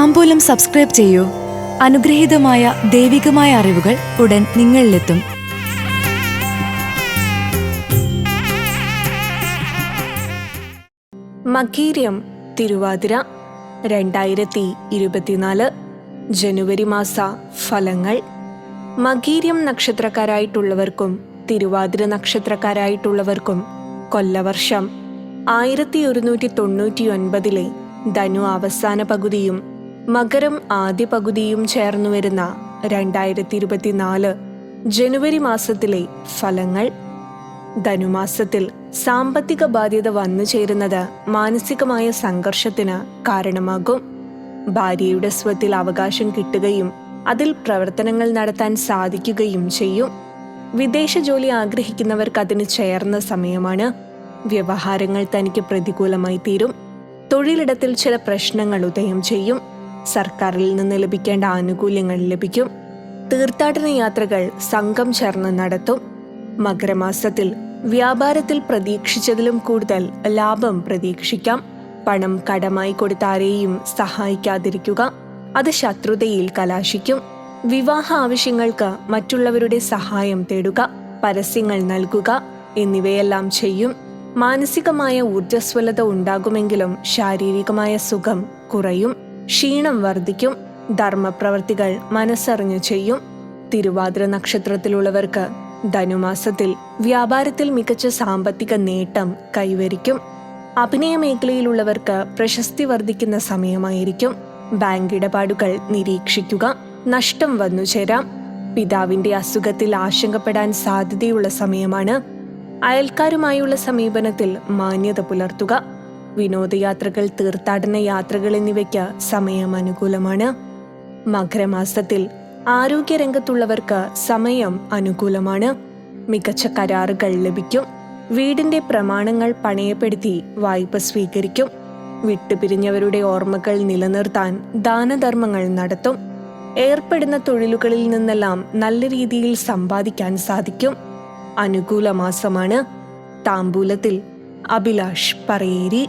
താമ്പൂലം subscribe ചെയ്യൂ. അനുഗ്രഹീതമായ ദൈവികമായ അറിവുകൾ ഉടൻ നിങ്ങളിലെത്തും. മകീര്യം തിരുവാതിര രണ്ടായിരത്തി ഇരുപത്തിനാല് ജനുവരി മാസ ഫലങ്ങൾ. മകീര്യം നക്ഷത്രക്കാരായിട്ടുള്ളവർക്കും തിരുവാതിര നക്ഷത്രക്കാരായിട്ടുള്ളവർക്കും കൊല്ലവർഷം ആയിരത്തി ഒരുന്നൂറ്റി തൊണ്ണൂറ്റി ഒൻപതിലെ ധനു അവസാന പകുതിയും മകരം ആദ്യ പകുതിയും ചേർന്നു വരുന്ന രണ്ടായിരത്തി ഇരുപത്തിനാല് ജനുവരി മാസത്തിലെ ഫലങ്ങൾ. ധനുമാസത്തിൽ സാമ്പത്തിക ബാധ്യത വന്നു ചേരുന്നത് മാനസികമായ സംഘർഷത്തിന് കാരണമാകും. ഭാര്യയുടെ സ്വത്തിൽ അവകാശം കിട്ടുകയും അതിൽ പ്രവർത്തനങ്ങൾ നടത്താൻ സാധിക്കുകയും ചെയ്യും. വിദേശ ജോലി ആഗ്രഹിക്കുന്നവർക്ക് അതിന് ചേർന്ന സമയമാണ്. വ്യവഹാരങ്ങൾ തനിക്ക് പ്രതികൂലമായി തീരും. തൊഴിലിടത്തിൽ ചില പ്രശ്നങ്ങൾ ഉദയം ചെയ്യും. സർക്കാരിൽ നിന്ന് ലഭിക്കേണ്ട ആനുകൂല്യങ്ങൾ ലഭിക്കും. തീർത്ഥാടന യാത്രകൾ സംഘം ചേർന്ന് നടത്തും. മകരമാസത്തിൽ വ്യാപാരത്തിൽ പ്രതീക്ഷിച്ചതിലും കൂടുതൽ ലാഭം പ്രതീക്ഷിക്കാം. പണം കടമായി കൊടുത്ത ആരെയും സഹായിക്കാതിരിക്കുക. അത് ശത്രുതയിൽ കലാശിക്കും. വിവാഹ ആവശ്യങ്ങൾക്ക് മറ്റുള്ളവരുടെ സഹായം തേടുക. പരസ്യങ്ങൾ നൽകുക എന്നിവയെല്ലാം ചെയ്യും. മാനസികമായ ഊർജസ്വലത ഉണ്ടാകുമെങ്കിലും ശാരീരികമായ സുഖം കുറയും. ക്ഷീണം വർദ്ധിക്കും. ധർമ്മപ്രവർത്തികൾ മനസ്സറിഞ്ഞു ചെയ്യും. തിരുവാതിര നക്ഷത്രത്തിലുള്ളവർക്ക് ധനുമാസത്തിൽ വ്യാപാരത്തിൽ മികച്ച സാമ്പത്തിക നേട്ടം കൈവരിക്കും. അഭിനയ മേഖലയിലുള്ളവർക്ക് പ്രശസ്തി വർദ്ധിക്കുന്ന സമയമായിരിക്കും. ബാങ്ക് ഇടപാടുകൾ നിരീക്ഷിക്കുക. നഷ്ടം വന്നു ചേരാം. പിതാവിന്റെ അസുഖത്തിൽ ആശങ്കപ്പെടാൻ സാധ്യതയുള്ള സമയമാണ്. അയൽക്കാരുമായുള്ള സമീപനത്തിൽ മാന്യത പുലർത്തുക. വിനോദയാത്രകൾ തീർത്ഥാടന യാത്രകൾ എന്നിവയ്ക്ക് സമയം അനുകൂലമാണ്. മകരമാസത്തിൽ ആരോഗ്യരംഗത്തുള്ളവർക്ക് സമയം അനുകൂലമാണ്. മികച്ച കരാറുകൾ ലഭിക്കും. വീടിന്റെ പ്രമാണങ്ങൾ പണയപ്പെടുത്തി വായ്പ സ്വീകരിക്കും. വിട്ടുപിരിഞ്ഞവരുടെ ഓർമ്മകൾ നിലനിർത്താൻ ദാനധർമ്മങ്ങൾ നടത്തും. ഏർപ്പെടുന്ന തൊഴിലുകളിൽ നിന്നെല്ലാം നല്ല രീതിയിൽ സമ്പാദിക്കാൻ സാധിക്കും. അനുകൂല മാസമാണ്. താമ്പൂലത്തിൽ അഭിലാഷ് പറയേരി.